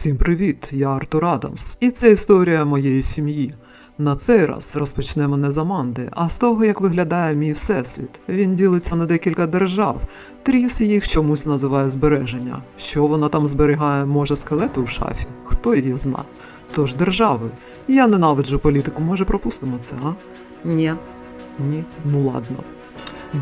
Всім привіт! Я Артур Адамс, і це історія моєї сім'ї. На цей раз розпочнемо не з Аманди, а з того, як виглядає мій всесвіт. Він ділиться на декілька держав. Тріс їх чомусь називає збереження. Що вона там зберігає, може скелети у шафі? Хто її зна? Тож держави. Я ненавиджу політику, може пропустимо це, а? Ні. Ні, ну ладно.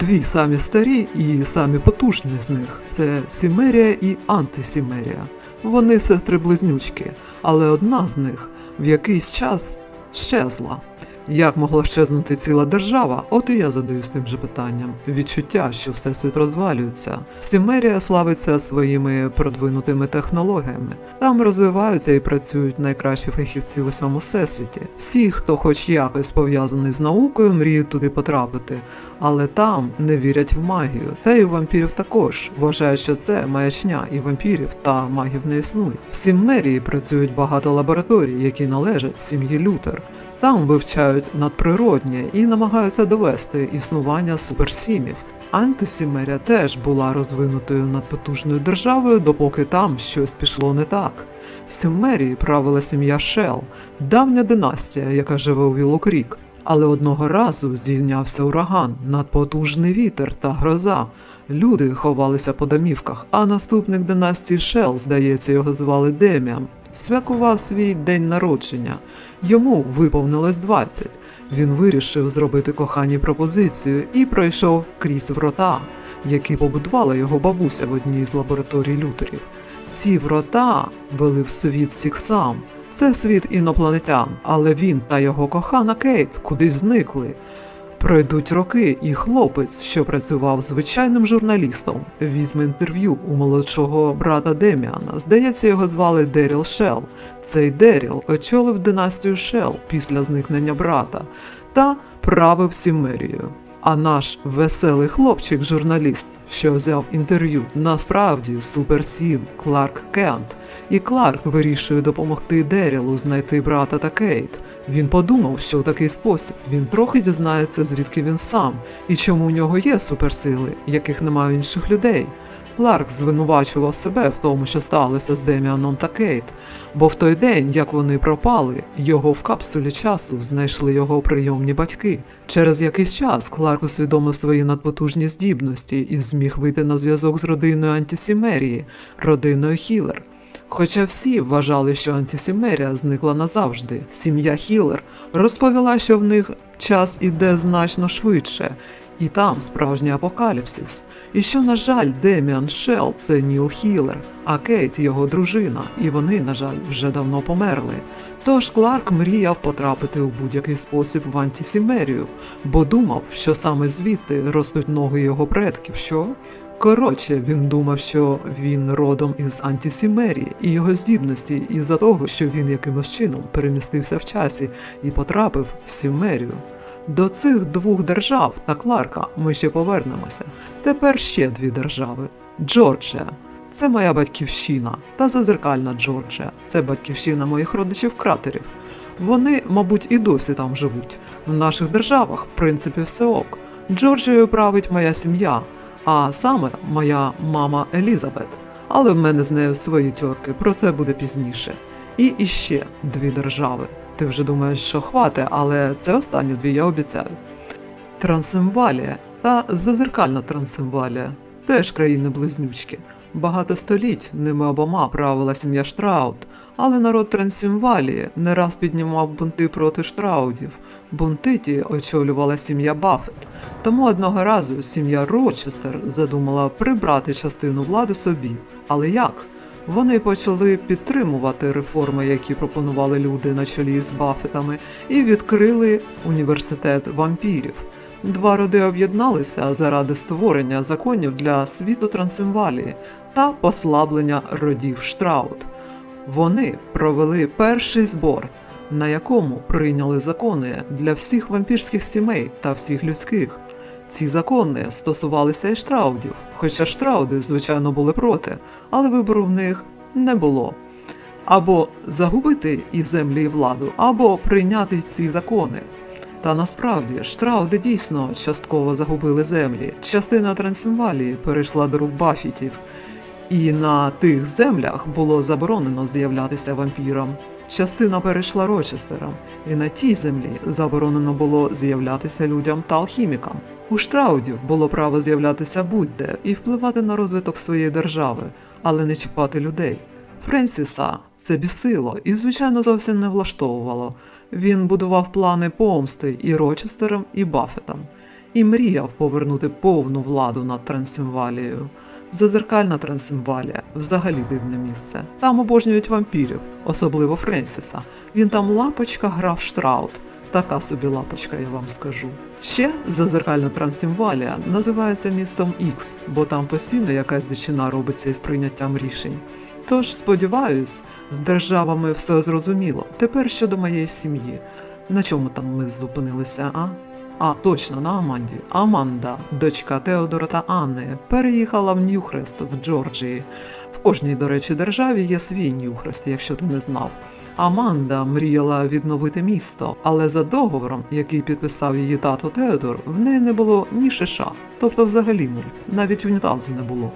Дві самі старі і самі потужні з них це Сімерія і Антисімерія. Вони сестри-близнючки, але одна з них в якийсь час щезла. Як могла щезнути ціла держава? От і я задаюсь тим же питанням. Відчуття, що всесвіт розвалюється. Сімерія славиться своїми продвинутими технологіями. Там розвиваються і працюють найкращі фахівці в усьому всесвіті. Всі, хто хоч якось пов'язаний з наукою, мріють туди потрапити, але там не вірять в магію. Та й у вампірів також вважають, що це маячня, і вампірів та магів не існує. В Сіммерії працюють багато лабораторій, які належать сім'ї Лютер. Там вивчають надприроднє і намагаються довести існування суперсімів. Антисімерія теж була розвинутою надпотужною державою, допоки там щось пішло не так. В Сімерії правила сім'я Шел, давня династія, яка живе у Вілокрік. Але одного разу здійнявся ураган, надпотужний вітер та гроза. Люди ховалися по домівках, а наступник династії Шел, здається, його звали Деміан, святкував свій день народження. Йому виповнилось 20. Він вирішив зробити коханій пропозицію і пройшов крізь врота, які побудувала його бабуся в одній з лабораторій лютерів. Ці врота вели в світ Сіксам. Це світ інопланетян, але він та його кохана Кейт кудись зникли. Пройдуть роки, і хлопець, що працював звичайним журналістом, візьме інтерв'ю у молодшого брата Деміана. Здається, його звали Деріл Шел. Цей Деріл очолив династію Шел після зникнення брата та правив Сімерією. А наш веселий хлопчик-журналіст, що взяв інтерв'ю, насправді Супер Сім Кларк Кент. І Кларк вирішує допомогти Дерілу знайти брата та Кейт. Він подумав, що в такий спосіб він трохи дізнається, звідки він сам, і чому у нього є суперсили, яких немає інших людей. Кларк звинувачував себе в тому, що сталося з Деміаном та Кейт, бо в той день, як вони пропали, його в капсулі часу знайшли його прийомні батьки. Через якийсь час Кларк усвідомив свої надпотужні здібності і зміг вийти на зв'язок з родиною Антисімерії, родиною Хілер. Хоча всі вважали, що антисімерія зникла назавжди, сім'я Хілер розповіла, що в них час іде значно швидше, і там справжній апокаліпсис. І що, на жаль, Деміан Шел це Ніл Хілер, а Кейт його дружина, і вони, на жаль, вже давно померли. Тож Кларк мріяв потрапити у будь-який спосіб в антисімерію, бо думав, що саме звідти ростуть ноги його предків. Що? Коротше, він думав, що він родом із антисімерії, і його здібності із-за того, що він якимось чином перемістився в часі і потрапив в Сімерію. До цих двох держав та Кларка ми ще повернемося. Тепер ще дві держави: Джорджія. Це моя батьківщина, та зазеркальна Джорджія. Це батьківщина моїх родичів кратерів. Вони, мабуть, і досі там живуть. В наших державах, в принципі, все ок. Джорджією править моя сім'я, а саме моя мама Елізабет. Але в мене з нею свої тьорки, про це буде пізніше. І іще дві держави. Ти вже думаєш, що хвате, але це останні дві я обіцяю. Трансимвалія та зазеркальна Трансимвалія теж країни-близнючки. Багато століть ними обома правила сім'я Штраут, але народ Трансимвалії не раз піднімав бунти проти Штраудів. Бунти ті очолювала сім'я Баффет. Тому одного разу сім'я Рочестер задумала прибрати частину влади собі. Але як? Вони почали підтримувати реформи, які пропонували люди на чолі з Баффетами, і відкрили університет вампірів. Два роди об'єдналися заради створення законів для світу Трансимвалії та послаблення родів Штраут. Вони провели перший збор, на якому прийняли закони для всіх вампірських сімей та всіх людських. Ці закони стосувалися і штраудів, хоча штрауди, звичайно, були проти, але вибору в них не було. Або загубити і землі, і владу, або прийняти ці закони. Та насправді штрауди дійсно частково загубили землі. Частина Трансимвалії перейшла до рук Бафітів, І на тих землях було заборонено з'являтися вампірам. Частина перейшла Рочестерам, і на тій землі заборонено було з'являтися людям та алхімікам. У штраудів було право з'являтися будь-де і впливати на розвиток своєї держави, але не чіпати людей. Френсіса це бісило і, звичайно, зовсім не влаштовувало. Він будував плани помсти і Рочестерам, і Баффетам, і мріяв повернути повну владу над Трансильвалією. Зазеркальна Трансильвалія взагалі дивне місце. Там обожнюють вампірів, особливо Френсіса. Він там лапочка грав Штраут. Така собі лапочка, я вам скажу. Ще зазеркальна Трансильвалія називається містом Ікс, бо там постійно якась дичина робиться із прийняттям рішень. Тож, сподіваюсь, з державами все зрозуміло. Тепер щодо моєї сім'ї. На чому там ми зупинилися, а? А, точно, на Аманді. Аманда, дочка Теодора та Анни, переїхала в Ньюхрест в Джорджії. В кожній, до речі, державі є свій Ньюхрест, якщо ти не знав. Аманда мріяла відновити місто, але за договором, який підписав її тато Теодор, в неї не було ні шиша, тобто взагалі нуль, навіть унітазу не було.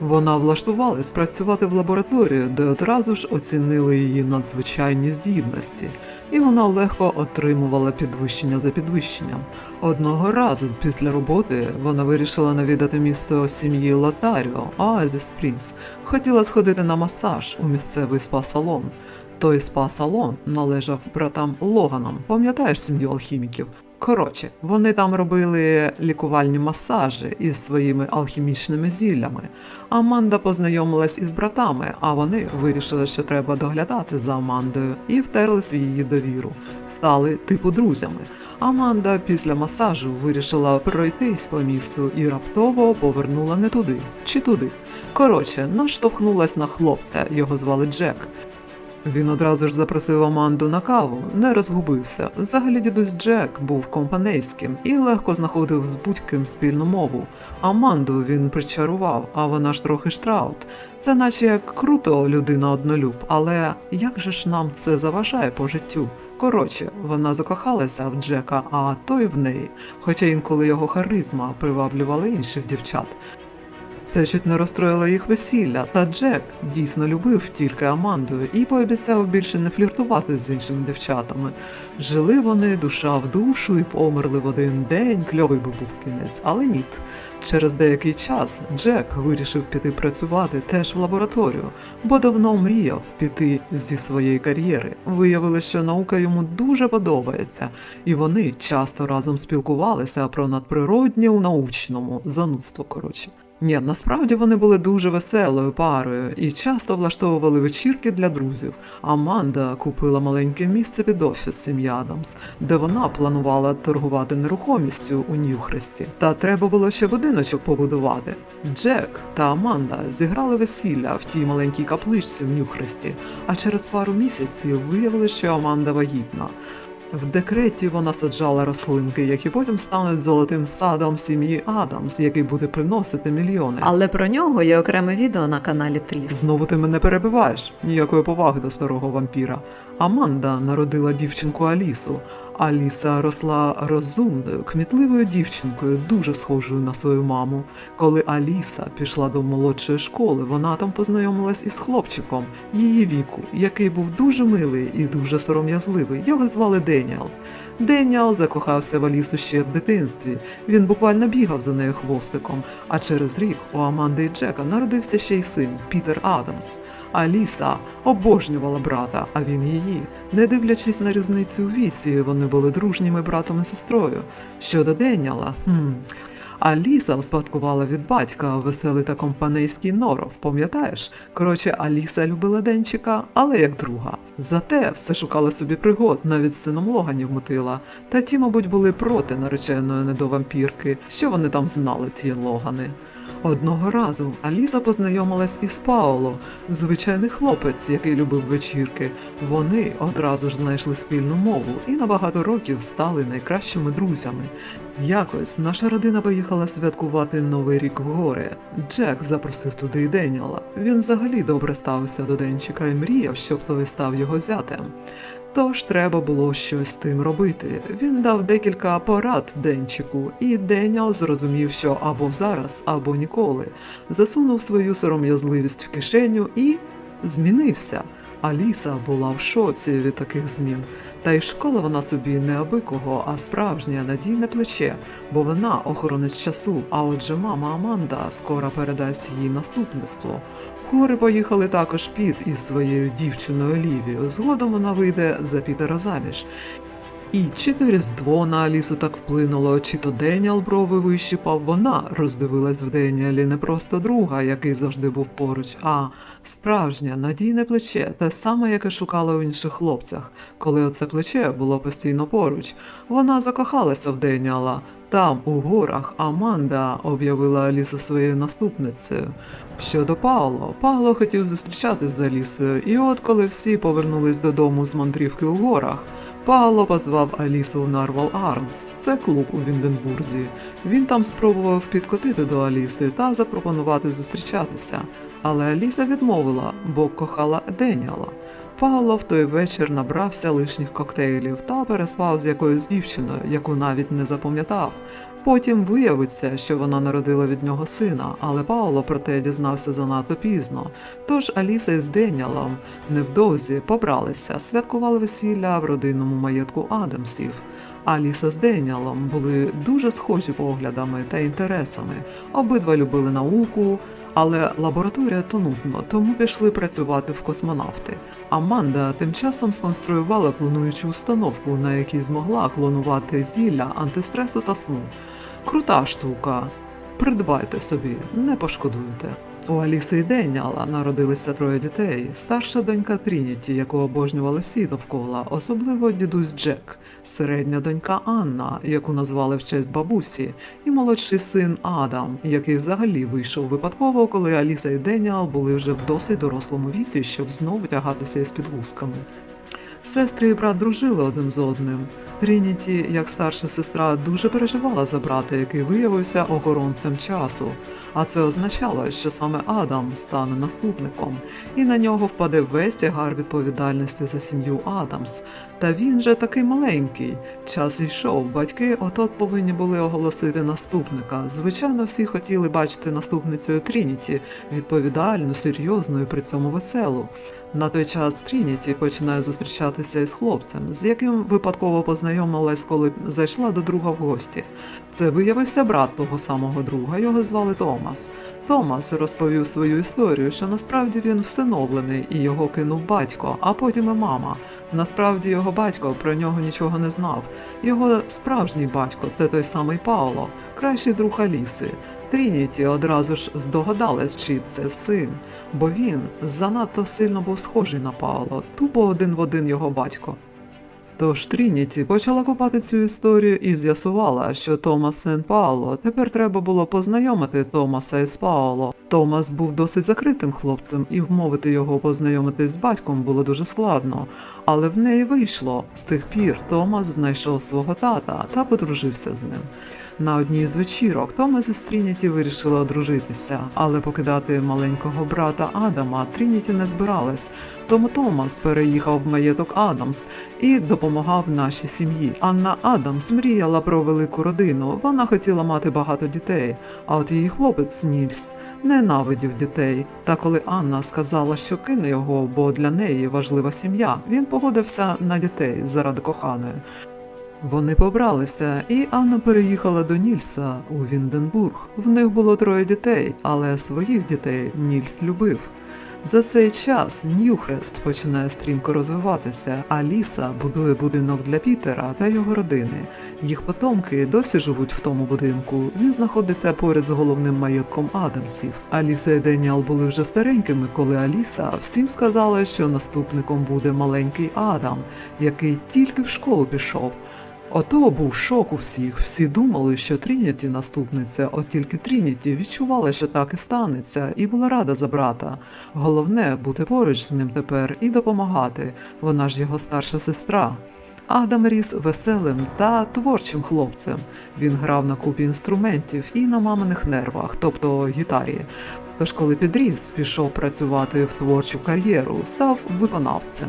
Вона влаштувалась працювати в лабораторію, де одразу ж оцінили її надзвичайні здібності, і вона легко отримувала підвищення за підвищенням. Одного разу після роботи вона вирішила навідати місто сім'ї Лотаріо, Оазіс Спрінс. Хотіла сходити на масаж у місцевий спа-салон. Той спа-салон належав братам Логанам. Пам'ятаєш сім'ю алхіміків? Коротше, вони там робили лікувальні масажі із своїми алхімічними зіллями. Аманда познайомилась із братами, а вони вирішили, що треба доглядати за Амандою, і втерли свій довіру, стали типу друзями. Аманда після масажу вирішила пройтись по місту і раптово повернула не туди чи туди. Коротше, наштовхнулась на хлопця, його звали Джек. Він одразу ж запросив Аманду на каву, не розгубився. Взагалі дідусь Джек був компанейським і легко знаходив з будь-ким спільну мову. Аманду він причарував, а вона ж трохи штраут. Це наче як круто людина однолюб, але як же ж нам це заважає по життю? Коротше, вона закохалася в Джека, а той в неї, хоча інколи його харизма приваблювала інших дівчат. Це чуть не розстроїло їх весілля, та Джек дійсно любив тільки Аманду і пообіцяв більше не фліртувати з іншими дівчатами. Жили вони душа в душу і померли в один день, кльовий би був кінець, але ні. Через деякий час Джек вирішив піти працювати теж в лабораторію, бо давно мріяв піти зі своєї кар'єри. Виявилося, що наука йому дуже подобається, і вони часто разом спілкувалися про надприроднє у научному занудство. Коротше. Ні, насправді вони були дуже веселою парою і часто влаштовували вечірки для друзів. Аманда купила маленьке місце під офіс сім'ї Адамс, де вона планувала торгувати нерухомістю у Ньюхресті. Та треба було ще будиночок побудувати. Джек та Аманда зіграли весілля в тій маленькій капличці в Ньюхресті, а через пару місяців виявили, що Аманда вагітна. В декреті вона саджала рослинки, які потім стануть золотим садом сім'ї Адамс, який буде приносити мільйони. Але про нього є окреме відео на каналі Тріс. Знову ти мене перебиваєш. Ніякої поваги до старого вампіра. Аманда народила дівчинку Алісу. Аліса росла розумною, кмітливою дівчинкою, дуже схожою на свою маму. Коли Аліса пішла до молодшої школи, вона там познайомилась із хлопчиком її віку, який був дуже милий і дуже сором'язливий. Його звали Деніал. Деніал закохався в Алісу ще в дитинстві. Він буквально бігав за нею хвостиком. А через рік у Аманди і Джека народився ще й син Пітер Адамс. Аліса обожнювала брата, а він її. Не дивлячись на різницю у віці, вони були дружніми братом і сестрою. Щодо Деніала, хм. Аліса успадкувала від батька веселий та компанейський норов, пам'ятаєш? Коротше, Аліса любила Денчика, але як друга. Зате все шукала собі пригод, навіть з сином Логанів мутила. Та ті, мабуть, були проти нареченої недовампірки. Що вони там знали, ті Логани? Одного разу Аліса познайомилась із Паоло, звичайний хлопець, який любив вечірки. Вони одразу ж знайшли спільну мову і на багато років стали найкращими друзями. Якось наша родина поїхала святкувати Новий рік в гори. Джек запросив туди й Деніела. Він взагалі добре ставився до Денчика і мріяв, щоб той став його зятем. Тож треба було щось з тим робити. Він дав декілька порад Денчику, і Деніал зрозумів, що або зараз, або ніколи. Засунув свою сором'язливість в кишеню і змінився. Аліса була в шоці від таких змін. Та й школа вона собі не абикого, а справжнє надійне плече, бо вона охоронець часу, а отже мама Аманда скоро передасть їй наступництво. Хори поїхали також Піт із своєю дівчиною Лівією. Згодом вона вийде за Пітера заміж. І чи то Різдво на Алісу так вплинуло, чи то Деніал брови вищипав, вона роздивилась в Деніалі не просто друга, який завжди був поруч, а справжнє надійне плече, те саме, яке шукала у інших хлопцях. Коли оце плече було постійно поруч, вона закохалася в Деніала. Там, у горах, Аманда об'явила Алісу своєю наступницею. Щодо Пауло, Пауло хотів зустрічатись з Алісою, і от коли всі повернулись додому з мандрівки у горах, Пауло позвав Алісу в Нарвал Армс. Це клуб у Вінденбурзі. Він там спробував підкотити до Аліси та запропонувати зустрічатися. Але Аліса відмовила, бо кохала Деніала. Пауло в той вечір набрався лишніх коктейлів та переспав з якоюсь дівчиною, яку навіть не запам'ятав. Потім виявиться, що вона народила від нього сина, але Пауло про те дізнався занадто пізно. Тож Аліса із Деніалом невдовзі побралися, святкували весілля в родинному маєтку Адамсів. Аліса з Деніалом були дуже схожі поглядами та інтересами. Обидва любили науку, але лабораторія то нудно, тому пішли працювати в космонавти. Аманда тим часом сконструювала клонуючу установку, на якій змогла клонувати зілля антистресу та сну. Крута штука. Придбайте собі, не пошкодуєте. У Аліси і Деніала народилися троє дітей. Старша донька Трініті, яку обожнювали всі довкола, особливо дідусь Джек, середня донька Анна, яку назвали в честь бабусі, і молодший син Адам, який взагалі вийшов випадково, коли Аліса і Деніал були вже в досить дорослому віці, щоб знову тягатися із підгузками. Сестри і брат дружили один з одним. Трініті, як старша сестра, дуже переживала за брата, який виявився охоронцем часу. А це означало, що саме Адам стане наступником, і на нього впаде весь тягар відповідальності за сім'ю Адамс. Та він же такий маленький. Час йшов, батьки от-от повинні були оголосити наступника. Звичайно, всі хотіли бачити наступницею Трініті, відповідальну, серйозну і при цьому веселу. На той час Трініті починає зустрічатися із хлопцем, з яким випадково познайомилась, коли зайшла до друга в гості. Це виявився брат того самого друга, його звали Томас. Томас розповів свою історію, що насправді він всиновлений і його кинув батько, а потім і мама. Насправді його батько про нього нічого не знав. Його справжній батько це той самий Пауло, кращий друг Аліси. Трініті одразу ж здогадалась, чи це син, бо він занадто сильно був схожий на Пауло, тупо один в один його батько. Тож Трініті почала копати цю історію і з'ясувала, що Томас син Пауло. Тепер треба було познайомити Томаса із Пауло. Томас був досить закритим хлопцем, і вмовити його познайомитись з батьком було дуже складно. Але в неї вийшло. З тих пір Томас знайшов свого тата та подружився з ним. На одній з вечірок Томас із Трініті вирішили одружитися, але покидати маленького брата Адама Трініті не збиралась. Тому Томас переїхав в маєток Адамс і допомагав нашій сім'ї. Анна Адамс мріяла про велику родину. Вона хотіла мати багато дітей. А от її хлопець Нільс ненавидів дітей. Та коли Анна сказала, що кине його, бо для неї важлива сім'я, він погодився на дітей заради коханої. Вони побралися, і Анна переїхала до Нільса у Вінденбург. В них було троє дітей, але своїх дітей Нільс любив. За цей час Ньюхрест починає стрімко розвиватися, а Ліса будує будинок для Пітера та його родини. Їх потомки досі живуть в тому будинку. Він знаходиться поряд з головним маєтком Адамсів. Аліса і Деніал були вже старенькими, коли Аліса всім сказала, що наступником буде маленький Адам, який тільки в школу пішов. Ото був шок у всіх. Всі думали, що Трініті наступниця, от тільки Трініті відчувала, що так і станеться, і була рада за брата. Головне бути поруч з ним тепер і допомагати. Вона ж його старша сестра. Адам ріс веселим та творчим хлопцем. Він грав на купі інструментів і на маминих нервах, тобто гітарі. Тож, коли підріс, пішов працювати в творчу кар'єру, став виконавцем.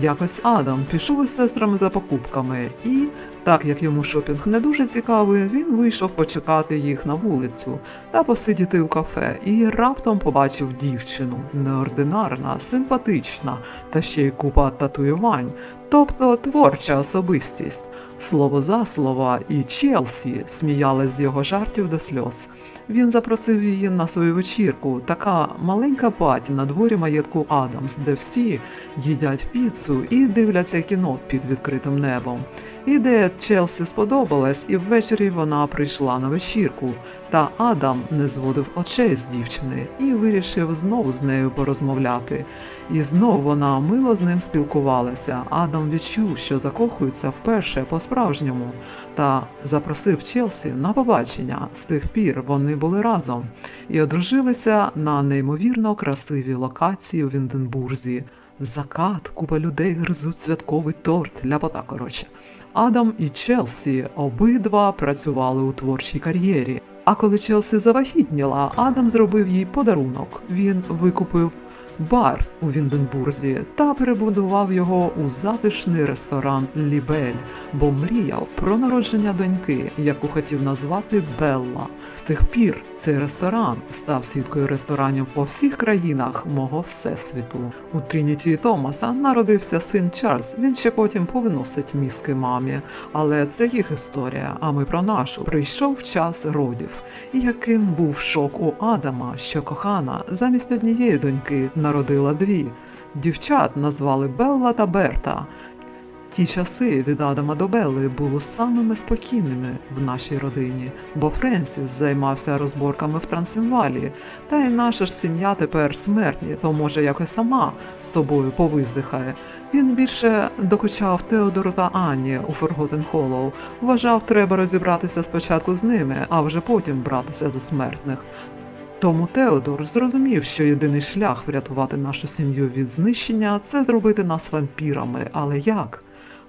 Якось Адам пішов із сестрами за покупками, і, так як йому шопінг не дуже цікавий, він вийшов почекати їх на вулицю та посидіти у кафе, і раптом побачив дівчину неординарна, симпатична та ще й купа татуювань, тобто творча особистість. Слово за слово, і Челсі сміялась з його жартів до сльоз. Він запросив її на свою вечірку, така маленька паті на дворі маєтку Адамс, де всі їдять піцу і дивляться кіно під відкритим небом. Ідея Челсі сподобалась, і ввечері вона прийшла на вечірку. Та Адам не зводив очей з дівчини і вирішив знову з нею порозмовляти. І знов вона мило з ним спілкувалася. Адам відчув, що закохується вперше по-справжньому, та запросив Челсі на побачення. З тих пір вони були разом і одружилися на неймовірно красивій локації у Вінденбурзі. Закат, купа людей гризуть святковий торт, ляпота коротше. Адам і Челсі обидва працювали у творчій кар'єрі. А коли Челсі завагітніла, Адам зробив їй подарунок. Він викупив бар у Вінденбурзі та перебудував його у затишний ресторан Лібель, бо мріяв про народження доньки, яку хотів назвати Белла. З тих пір цей ресторан став сіткою ресторанів по всіх країнах мого всесвіту. У Трініті Томаса народився син Чарльз. Він ще потім повиносить мізки мамі. Але це їх історія. А ми про нашу прийшов час родів. І яким був шок у Адама, що кохана замість однієї доньки народила дві. Дівчат назвали Белла та Берта. Ті часи від Адама до Белли були самими спокійними в нашій родині, бо Френсіс займався розборками в Трансильвалі, та й наша ж сім'я тепер смертні, то може якось сама з собою повиздихає. Він більше докучав Теодору та Анні у Форготен Холлоу. Вважав, треба розібратися спочатку з ними, а вже потім братися за смертних. Тому Теодор зрозумів, що єдиний шлях врятувати нашу сім'ю від знищення це зробити нас вампірами. Але як?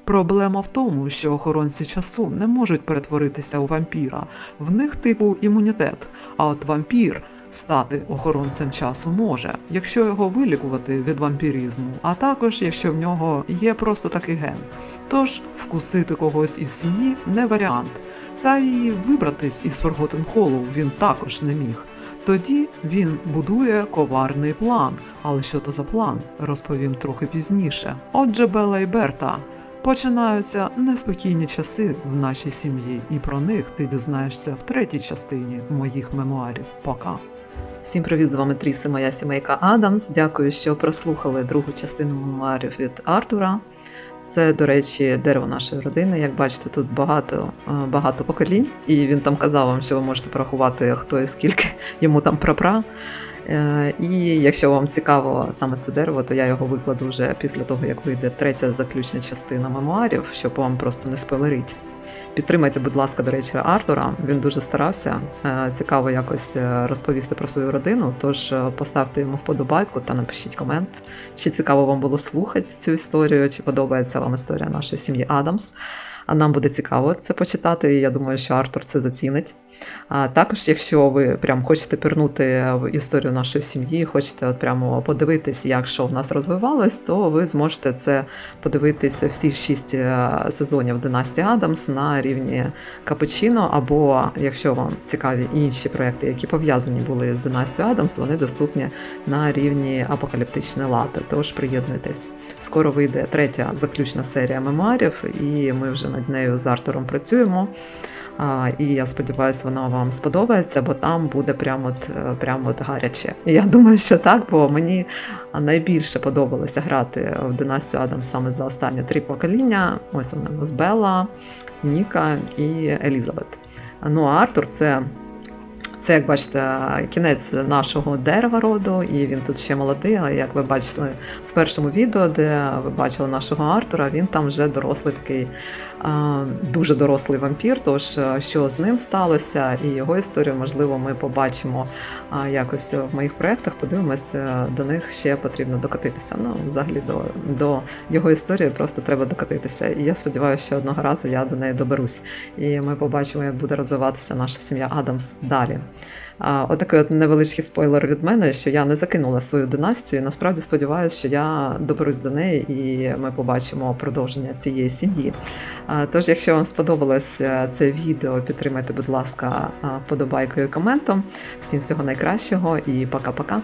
Проблема в тому, що охоронці часу не можуть перетворитися у вампіра. В них типу імунітет. А от вампір стати охоронцем часу може, якщо його вилікувати від вампірізму, а також якщо в нього є просто такий ген. Тож вкусити когось із сім'ї не варіант. Та й вибратись із Форготен Холлоу він також не міг. Тоді він будує коварний план. Але що то за план, розповім трохи пізніше. Отже, Бела і Берта. Починаються неспокійні часи в нашій сім'ї, і про них ти дізнаєшся в третій частині моїх мемуарів. Пока. Всім привіт, з вами Тріс і моя сімейка Адамс. Дякую, що прослухали другу частину мемуарів від Артура. Це, до речі, дерево нашої родини. Як бачите, тут багато, е, багато поколінь, і він там казав вам, що ви можете порахувати, хто і скільки йому там прапра. Е, І якщо вам цікаво саме це дерево, то я його викладу вже після того, як вийде третя заключна частина мемуарів, щоб вам просто не спойлерить. Підтримайте, будь ласка, до речі, Артура. Він дуже старався. Е, Цікаво якось е, розповісти про свою родину. Тож е, поставте йому вподобайку та напишіть комент, чи цікаво вам було слухати цю історію, чи подобається вам історія нашої сім'ї Адамс. А нам буде цікаво це почитати, і я думаю, що Артур це зацінить. А також, якщо ви прям хочете пірнути в історію нашої сім'ї, хочете от прямо подивитись, як що в нас розвивалось, то ви зможете це подивитися всі шість е, сезонів Династії Адамс на рівні Капучино, або якщо вам цікаві інші проекти, які пов'язані були з Династією Адамс, вони доступні на рівні апокаліптичної лати. Тож приєднуйтесь. Скоро вийде третя заключна серія мемуарів, і ми вже над нею з Артуром працюємо. І я сподіваюся, вона вам сподобається, бо там буде прямо от, е, прямо от гаряче. Я думаю, що так, бо мені найбільше подобалося грати в Династію Адам саме за останні три покоління. Ось вона у нас Белла, Ніка і Елізабет. Ну а Артур це. Це, як бачите, кінець нашого дерева роду, і він тут ще молодий, але як ви бачили в першому відео, де ви бачили нашого Артура, він там вже дорослий такий, дуже дорослий вампір. Тож е, що з ним сталося, і його історію, можливо, ми побачимо якось в моїх проєктах, подивимося, до них ще потрібно докатитися. Ну, взагалі, до, до його історії просто треба докатитися. І я сподіваюся, що одного разу я до неї доберусь. І ми побачимо, як буде розвиватися наша сім'я Адамс далі. Отакий от невеличкий спойлер від мене, що я не закинула свою династію. і Насправді сподіваюся, що я доберусь до неї і ми побачимо продовження цієї сім'ї. Тож, якщо вам сподобалось е, це відео, підтримайте, будь ласка, подобайкою і коментом. Всім всього найкращого і пока-пока.